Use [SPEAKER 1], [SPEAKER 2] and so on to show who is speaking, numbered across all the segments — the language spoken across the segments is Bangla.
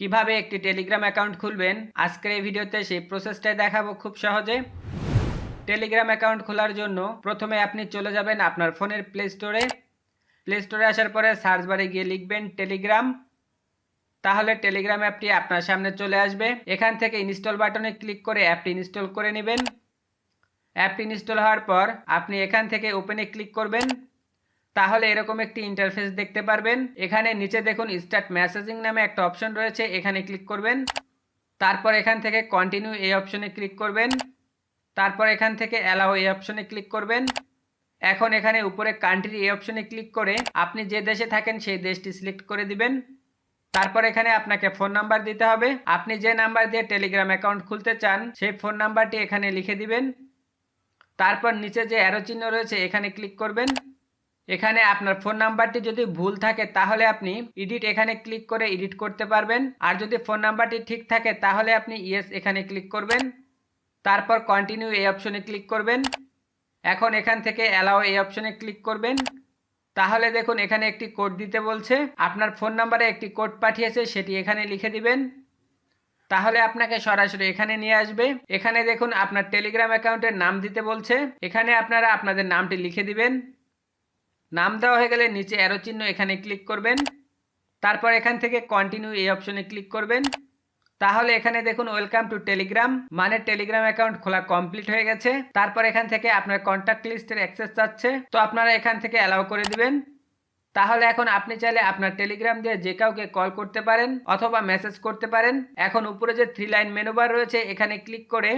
[SPEAKER 1] কীভাবে একটি টেলিগ্রাম অ্যাকাউন্ট খুলবেন? আজকের এই ভিডিওতে সেই প্রসেসটাই দেখাবো খুব সহজে। টেলিগ্রাম অ্যাকাউন্ট খোলার জন্য প্রথমে আপনি চলে যাবেন আপনার ফোনের প্লে স্টোরে। প্লে স্টোরে আসার পরে সার্চ বারে গিয়ে লিখবেন টেলিগ্রাম। তাহলে টেলিগ্রাম অ্যাপটি আপনার সামনে চলে আসবে। এখান থেকে ইনস্টল বাটনে ক্লিক করে অ্যাপটি ইনস্টল করে নেবেন। অ্যাপটি ইনস্টল হওয়ার পর আপনি এখান থেকে ওপেনে ক্লিক করবেন। তাহলে এরকম একটি ইন্টারফেস দেখতে পারবেন। এখানে নিচে দেখুন স্টার্ট মেসেজিং নামে একটা অপশন রয়েছে, এখানে ক্লিক করবেন। তারপর এখান থেকে কন্টিনিউ এই অপশনে ক্লিক করবেন। তারপর এখান থেকে অ্যালাও এই অপশনে ক্লিক করবেন। এখন এখানে উপরে কান্ট্রি এই অপশনে ক্লিক করে আপনি যে দেশে থাকেন সেই দেশটি সিলেক্ট করে দিবেন। তারপর এখানে আপনাকে ফোন নাম্বার দিতে হবে। আপনি যে নাম্বার দিয়ে টেলিগ্রাম অ্যাকাউন্ট খুলতে চান, সেই ফোন নাম্বারটি এখানে লিখে দিবেন। তারপর নিচে যে অ্যারো চিহ্ন রয়েছে, এখানে ক্লিক করবেন। এখানে আপনার ফোন নাম্বারটি যদি ভুল থাকে, তাহলে আপনি এডিট এখানে ক্লিক করে এডিট করতে পারবেন। আর যদি ফোন নাম্বারটি ঠিক থাকে, তাহলে আপনি ইয়েস এখানে ক্লিক করবেন। তারপর কন্টিনিউ এই অপশনে ক্লিক করবেন। এখন এখান থেকে অ্যালাও এই অপশনে ক্লিক করবেন। তাহলে দেখুন, এখানে একটি কোড দিতে বলছে। আপনার ফোন নাম্বারে একটি কোড পাঠিয়েছে, সেটি এখানে লিখে দিবেন। তাহলে আপনাকে সরাসরি এখানে নিয়ে আসবে। এখানে দেখুন, আপনার টেলিগ্রাম অ্যাকাউন্টের নাম দিতে বলছে। এখানে আপনারা আপনাদের নামটি লিখে দিবেন। নাম দেওয়া হয়ে গেলে নিচে অ্যারো চিহ্ন এখানে ক্লিক করবেন। তারপর এখান থেকে কন্টিনিউ এই অপশনে ক্লিক করবেন। তাহলে এখানে দেখুন ওয়েলকাম টু টেলিগ্রাম মানে টেলিগ্রাম অ্যাকাউন্ট খোলা কমপ্লিট হয়ে গেছে। তারপর এখান থেকে আপনার কন্ট্যাক্ট লিস্টের অ্যাক্সেস চাচ্ছে তো আপনারা এখান থেকে অ্যালাউ করে দিবেন। তাহলে এখন আপনি চাইলে আপনার টেলিগ্রাম দিয়ে যে কাউকে কল করতে পারেন অথবা মেসেজ করতে পারেন। এখন উপরে যে থ্রি লাইন মেনুবার রয়েছে, এখানে ক্লিক করে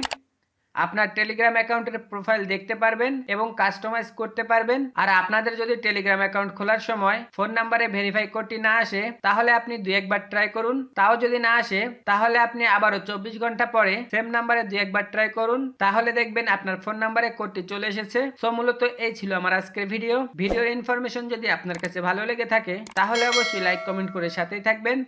[SPEAKER 1] আপনার টেলিগ্রাম অ্যাকাউন্টের প্রোফাইল দেখতে পারবেন এবং কাস্টমাইজ করতে পারবেন। আর আপনাদের যদি টেলিগ্রাম অ্যাকাউন্ট খোলার সময় ফোন নাম্বারে ভেরিফাই কোডটি না আসে, তাহলে আপনি দুই একবার ট্রাই করুন। তাও যদি না আসে, তাহলে আপনি আবারও চব্বিশ ঘণ্টা পরে সেম নাম্বারে দু একবার ট্রাই করুন। তাহলে দেখবেন আপনার ফোন নাম্বারে কোডটি চলে এসেছে। সো মূলত এই ছিল আমার আজকের ভিডিও ভিডিওর ইনফরমেশন যদি আপনার কাছে ভালো লেগে থাকে, তাহলে অবশ্যই লাইক কমেন্ট করে সাথেই থাকবেন।